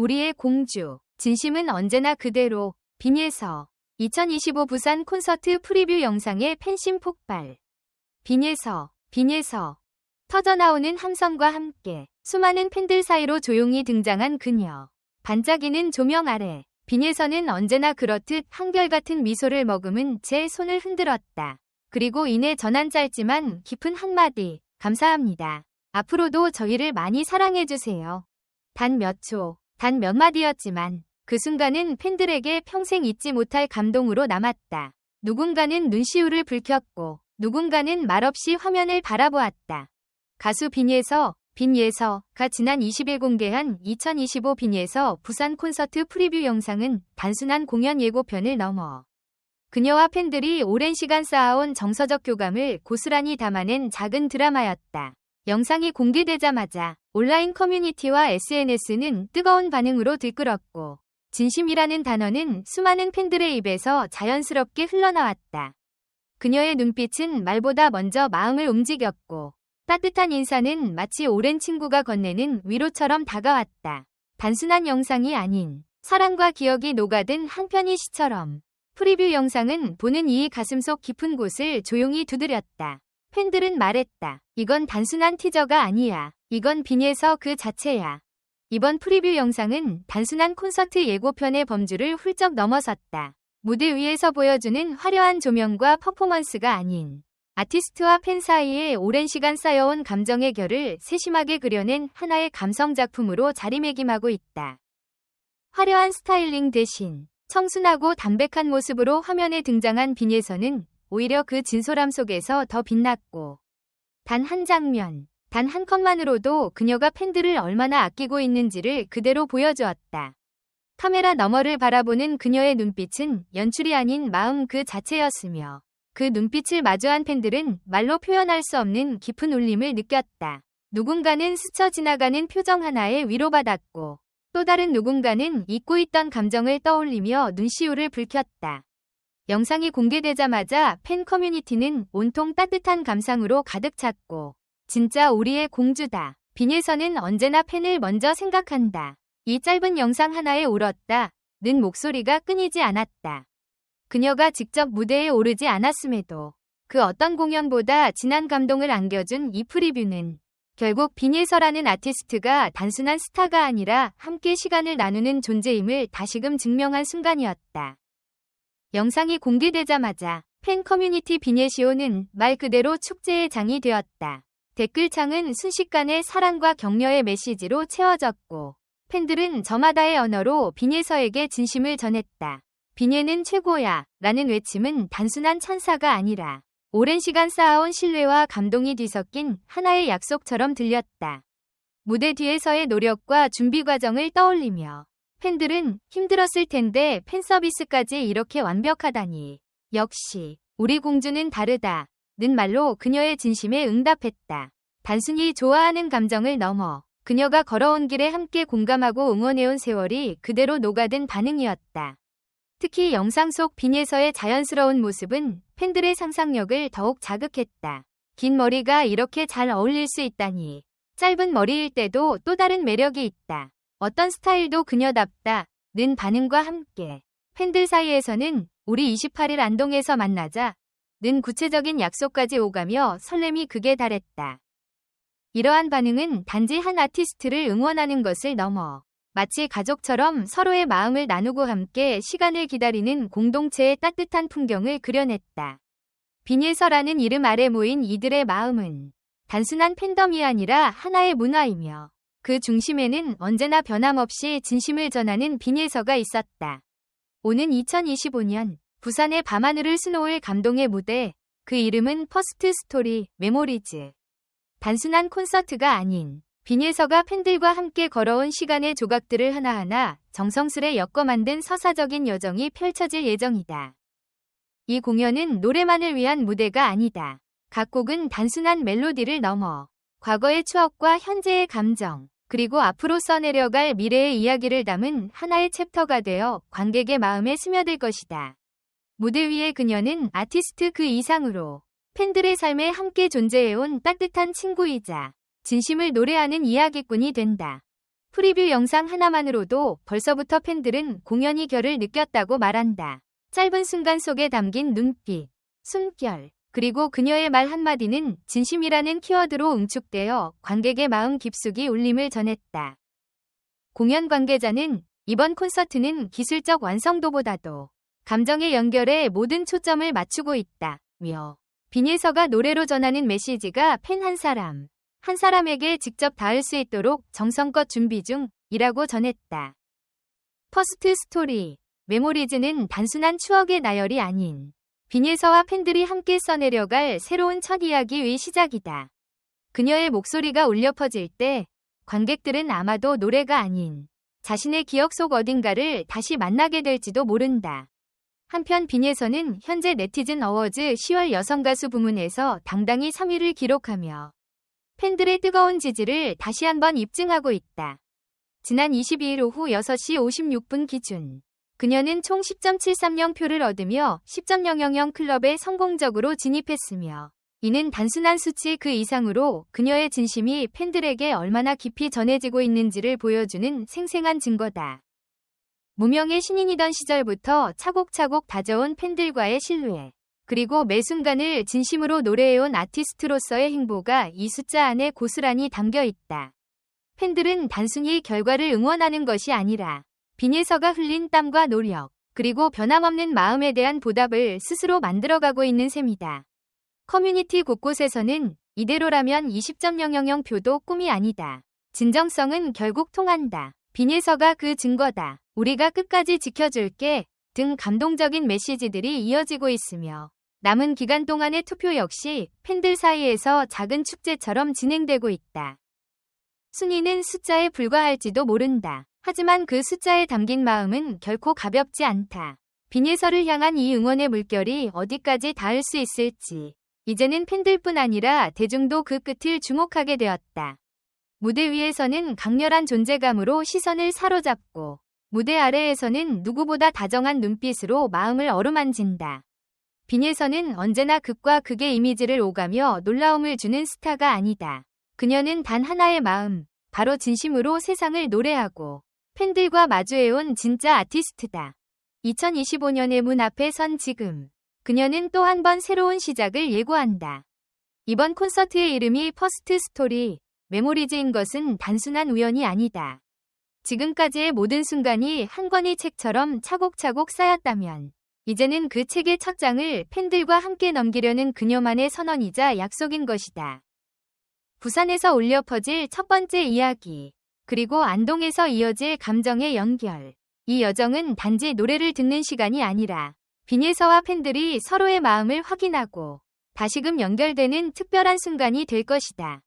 우리의 공주. 진심은 언제나 그대로. 빈예서. 2025 부산 콘서트 프리뷰 영상의 팬심 폭발. 빈예서. 빈예서. 터져나오는 함성과 함께 수많은 팬들 사이로 조용히 등장한 그녀. 반짝이는 조명 아래 빈예서는 언제나 그렇듯 한결같은 미소를 머금은 제 손을 흔들었다. 그리고 이내 전한 짧지만 깊은 한마디 감사합니다. 앞으로도 저희를 많이 사랑해주세요. 단 몇 초, 단 몇 마디였지만 그 순간은 팬들에게 평생 잊지 못할 감동으로 남았다. 누군가는 눈시울을 붉혔고 누군가는 말없이 화면을 바라보았다. 가수 빈예서, 빈예서가 지난 20일 공개한 2025 빈예서 부산 콘서트 프리뷰 영상은 단순한 공연 예고편을 넘어 그녀와 팬들이 오랜 시간 쌓아온 정서적 교감을 고스란히 담아낸 작은 드라마였다. 영상이 공개되자마자 온라인 커뮤니티와 SNS는 뜨거운 반응으로 들끓었고 진심이라는 단어는 수많은 팬들의 입에서 자연스럽게 흘러나왔다. 그녀의 눈빛은 말보다 먼저 마음을 움직였고 따뜻한 인사는 마치 오랜 친구가 건네는 위로처럼 다가왔다. 단순한 영상이 아닌 사랑과 기억이 녹아든 한 편의 시처럼 프리뷰 영상은 보는 이의 가슴속 깊은 곳을 조용히 두드렸다. 팬들은 말했다. 이건 단순한 티저가 아니야. 이건 빈에서 그 자체야. 이번 프리뷰 영상은 단순한 콘서트 예고편의 범주를 훌쩍 넘어섰다. 무대 위에서 보여주는 화려한 조명과 퍼포먼스가 아닌 아티스트와 팬 사이에 오랜 시간 쌓여온 감정의 결을 세심하게 그려낸 하나의 감성 작품으로 자리매김하고 있다. 화려한 스타일링 대신 청순하고 담백한 모습으로 화면에 등장한 빈예서는 오히려 그 진솔함 속에서 더 빛났고 단 한 장면, 단 한 컷만으로도 그녀가 팬들을 얼마나 아끼고 있는지를 그대로 보여주었다. 카메라 너머를 바라보는 그녀의 눈빛은 연출이 아닌 마음 그 자체였으며 그 눈빛을 마주한 팬들은 말로 표현할 수 없는 깊은 울림을 느꼈다. 누군가는 스쳐 지나가는 표정 하나에 위로받았고 또 다른 누군가는 잊고 있던 감정을 떠올리며 눈시울을 붉혔다. 영상이 공개되자마자 팬 커뮤니티는 온통 따뜻한 감상으로 가득 찼고 진짜 우리의 공주다. 빈에서는 언제나 팬을 먼저 생각한다. 이 짧은 영상 하나에 울었다. 는 목소리가 끊이지 않았다. 그녀가 직접 무대에 오르지 않았음에도 그 어떤 공연보다 진한 감동을 안겨준 이 프리뷰는 결국 빈예서라는 아티스트가 단순한 스타가 아니라 함께 시간을 나누는 존재임을 다시금 증명한 순간이었다. 영상이 공개되자마자 팬 커뮤니티 비네시오는 말 그대로 축제의 장이 되었다. 댓글창은 순식간에 사랑과 격려의 메시지로 채워졌고 팬들은 저마다의 언어로 비네서에게 진심을 전했다. 비네는 최고야 라는 외침은 단순한 찬사가 아니라 오랜 시간 쌓아온 신뢰와 감동이 뒤섞인 하나의 약속처럼 들렸다. 무대 뒤에서의 노력과 준비 과정을 떠올리며 팬들은 힘들었을 텐데 팬 서비스까지 이렇게 완벽하다니. 역시 우리 공주는 다르다. 는 말로 그녀의 진심에 응답했다. 단순히 좋아하는 감정을 넘어 그녀가 걸어온 길에 함께 공감하고 응원해온 세월이 그대로 녹아든 반응이었다. 특히 영상 속 빈에서의 자연스러운 모습은 팬들의 상상력을 더욱 자극했다. 긴 머리가 이렇게 잘 어울릴 수 있다니. 짧은 머리일 때도 또 다른 매력이 있다. 어떤 스타일도 그녀답다. 는 반응과 함께 팬들 사이에서는 우리 28일 안동에서 만나자. 는 구체적인 약속까지 오가며 설렘이 극에 달했다. 이러한 반응은 단지 한 아티스트를 응원하는 것을 넘어 마치 가족처럼 서로의 마음을 나누고 함께 시간을 기다리는 공동체의 따뜻한 풍경을 그려냈다. 비닐서라는 이름 아래 모인 이들의 마음은 단순한 팬덤이 아니라 하나의 문화이며 그 중심에는 언제나 변함없이 진심을 전하는 비닐서가 있었다. 오는 2025년 부산의 밤하늘을 수놓을 감동의 무대 그 이름은 퍼스트 스토리 메모리즈 단순한 콘서트가 아닌 빈예서가 팬들과 함께 걸어온 시간의 조각들을 하나하나 정성스레 엮어 만든 서사적인 여정이 펼쳐질 예정이다. 이 공연은 노래만을 위한 무대가 아니다. 각 곡은 단순한 멜로디를 넘어 과거의 추억과 현재의 감정, 그리고 앞으로 써내려갈 미래의 이야기를 담은 하나의 챕터가 되어 관객의 마음에 스며들 것이다. 무대 위의 그녀는 아티스트 그 이상으로 팬들의 삶에 함께 존재해온 따뜻한 친구이자 진심을 노래하는 이야기꾼이 된다. 프리뷰 영상 하나만으로도 벌써부터 팬들은 공연이 결을 느꼈다고 말한다. 짧은 순간 속에 담긴 눈빛, 숨결, 그리고 그녀의 말 한마디는 진심이라는 키워드로 응축되어 관객의 마음 깊숙이 울림을 전했다. 공연 관계자는 이번 콘서트는 기술적 완성도보다도 감정의 연결에 모든 초점을 맞추고 있다며 빈예서가 노래로 전하는 메시지가 팬 한 사람, 한 사람에게 직접 닿을 수 있도록 정성껏 준비 중이라고 전했다. 퍼스트 스토리, 메모리즈는 단순한 추억의 나열이 아닌 빈예서와 팬들이 함께 써내려갈 새로운 첫 이야기의 시작이다. 그녀의 목소리가 울려 퍼질 때 관객들은 아마도 노래가 아닌 자신의 기억 속 어딘가를 다시 만나게 될지도 모른다. 한편 빈예서는 현재 네티즌 어워즈 10월 여성가수 부문에서 당당히 3위를 기록하며 팬들의 뜨거운 지지를 다시 한번 입증하고 있다. 지난 22일 오후 6시 56분 기준 그녀는 총 10.730 표를 얻으며 10.000 클럽에 성공적으로 진입했으며 이는 단순한 수치 그 이상으로 그녀의 진심이 팬들에게 얼마나 깊이 전해지고 있는지를 보여주는 생생한 증거다. 무명의 신인이던 시절부터 차곡차곡 다져온 팬들과의 신뢰, 그리고 매 순간을 진심으로 노래해온 아티스트로서의 행보가 이 숫자 안에 고스란히 담겨 있다. 팬들은 단순히 결과를 응원하는 것이 아니라 빈예서가 흘린 땀과 노력, 그리고 변함없는 마음에 대한 보답을 스스로 만들어가고 있는 셈이다. 커뮤니티 곳곳에서는 이대로라면 20.000 표도 꿈이 아니다. 진정성은 결국 통한다. 빈예서가 그 증거다. 우리가 끝까지 지켜줄게 등 감동적인 메시지들이 이어지고 있으며 남은 기간 동안의 투표 역시 팬들 사이에서 작은 축제처럼 진행되고 있다. 순위는 숫자에 불과할지도 모른다. 하지만 그 숫자에 담긴 마음은 결코 가볍지 않다. 빈예서를 향한 이 응원의 물결이 어디까지 닿을 수 있을지 이제는 팬들뿐 아니라 대중도 그 끝을 주목하게 되었다. 무대 위에서는 강렬한 존재감으로 시선을 사로잡고 무대 아래에서는 누구보다 다정한 눈빛으로 마음을 어루만진다. 빈예서는 언제나 극과 극의 이미지를 오가며 놀라움을 주는 스타가 아니다. 그녀는 단 하나의 마음, 바로 진심으로 세상을 노래하고 팬들과 마주해온 진짜 아티스트다. 2025년의 문 앞에 선 지금 그녀는 또 한 번 새로운 시작을 예고한다. 이번 콘서트의 이름이 퍼스트 스토리, 메모리즈인 것은 단순한 우연이 아니다. 지금까지의 모든 순간이 한 권의 책처럼 차곡차곡 쌓였다면 이제는 그 책의 첫 장을 팬들과 함께 넘기려는 그녀만의 선언이자 약속인 것이다. 부산에서 울려 퍼질 첫 번째 이야기, 그리고 안동에서 이어질 감정의 연결. 이 여정은 단지 노래를 듣는 시간이 아니라 빈예서와 팬들이 서로의 마음을 확인하고 다시금 연결되는 특별한 순간이 될 것이다.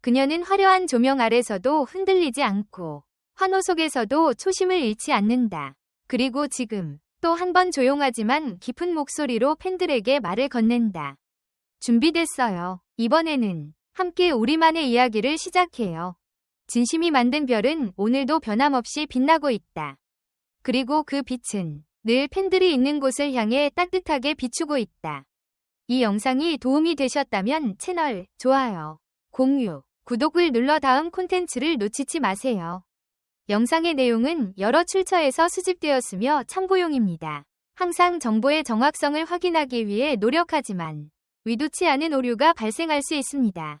그녀는 화려한 조명 아래서도 흔들리지 않고 환호 속에서도 초심을 잃지 않는다. 그리고 지금 또 한 번 조용하지만 깊은 목소리로 팬들에게 말을 건넨다. 준비됐어요. 이번에는 함께 우리만의 이야기를 시작해요. 진심이 만든 별은 오늘도 변함없이 빛나고 있다. 그리고 그 빛은 늘 팬들이 있는 곳을 향해 따뜻하게 비추고 있다. 이 영상이 도움이 되셨다면 채널 좋아요, 공유, 구독을 눌러 다음 콘텐츠를 놓치지 마세요. 영상의 내용은 여러 출처에서 수집되었으며 참고용입니다. 항상 정보의 정확성을 확인하기 위해 노력하지만 의도치 않은 오류가 발생할 수 있습니다.